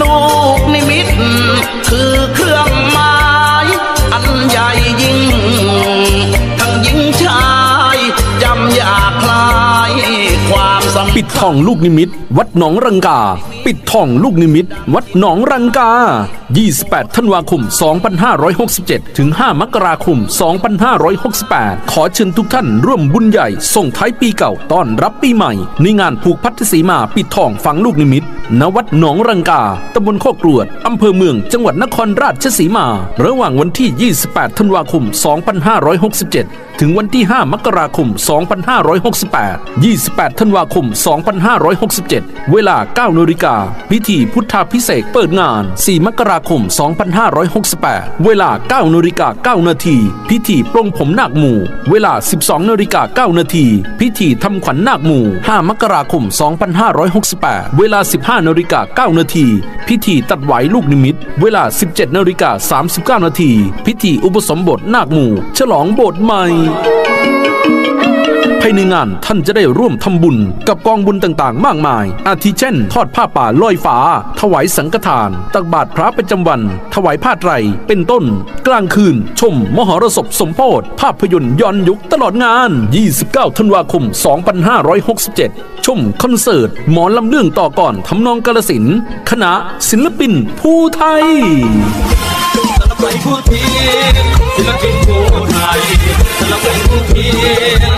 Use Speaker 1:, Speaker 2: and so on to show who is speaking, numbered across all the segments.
Speaker 1: ลูกนิม
Speaker 2: ิต คือเครื่องหมายอันใหญ่ยิ่ง ทั้งหญิงชายจำอยากคลายความสัมป
Speaker 3: ิดทองลูกนิมิต วัดหนองรังกา ปิดทองลูกนิมิต วัดหนองรังกา 28 ธันวาคม 2567 ถึง 5 มกราคม 2568 ขอเชิญทุกท่านร่วมบุญใหญ่ ส่งท้ายปีเก่าต้อนรับปีใหม่ ในงานผูกพัทธสีมาปิดทองฝังลูกนิมิตณวัดหนองรังกา ตำบลโคกรวด อำเภอเมือง จังหวัดนครราชสีมา ระหว่างวันที่ 28 ธันวาคม 2567ถึงวันที่ 5 มกราคม 2568 28 ธันวาคม 2567 เวลา 9นาฬิกา พิธีพุทธาพิเศษเปิดงาน 4 มกราคม 2568 เวลา 9นาฬิกา9นาที พิธีปลงผมนาคหมู่ เวลา 12นาฬิกา9นาที พิธีทำขวัญนาคหมู่ 5 มกราคม 2568 เวลา 15นาฬิกา9นาที พิธีตัดไหวลูกนิมิต เวลา 17นาฬิกา39นาที พิธีอุปสมบทนาคหมู่ ฉลองโบสถ์ใหม่ ยในงานท่านจะได้ร่วมทำบุญกับกองบุญต่างๆ มากมาย อาทิเช่น ทอดผ้าป่าลอยฟ้า ถวายสังฆทาน ตักบาตรพระประจำวัน ถวายผ้าไตร เป็นต้น กลางคืน ชม มหรสพสมโพธิภาพยนตร์ย้อนยุคตลอดงาน 29 ธันวาคม 2567 ชมคอนเสิร์ต หมอลำเรื่องต่อก่อนทำนองกาลสินคณะศิลปินผู้ไทย
Speaker 4: ไปผู้เทียนศิลปินผู้ไทยศิลปินผู้เทีย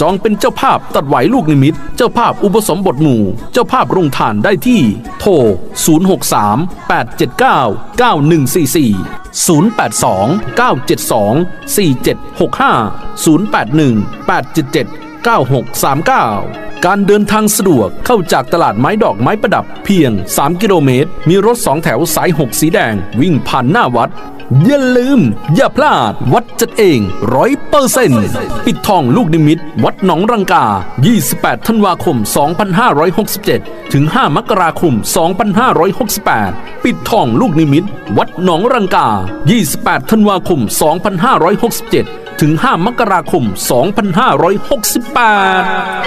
Speaker 3: จองเป็นเจ้าภาพตัดไหวลูกนิมิต เจ้าภาพอุปสมบทหมู่ เจ้าภาพโรงทานได้ที่ โทร 063 879 9144 082 972 4765 081 877 9639การเดินทางสะดวกเข้าจากตลาดไม้ดอกไม้ประดับเพียง 3 กิโลเมตร มีรถ2แถวสาย 6 สีแดง วิ่งผ่านหน้าวัด อย่าลืม อย่าพลาด วัดจัดเองร้อยเปอร์เซ็นต์ปิดทองลูกนิมิต วัดหนองรังกา 28 ธันวาคม 2567 ถึง 5 มกราคม 2568 ปิดทองลูกนิมิต วัดหนองรังกา 28 ธันวาคม 2567 ถึง 5 มกราคม 2568 Bye.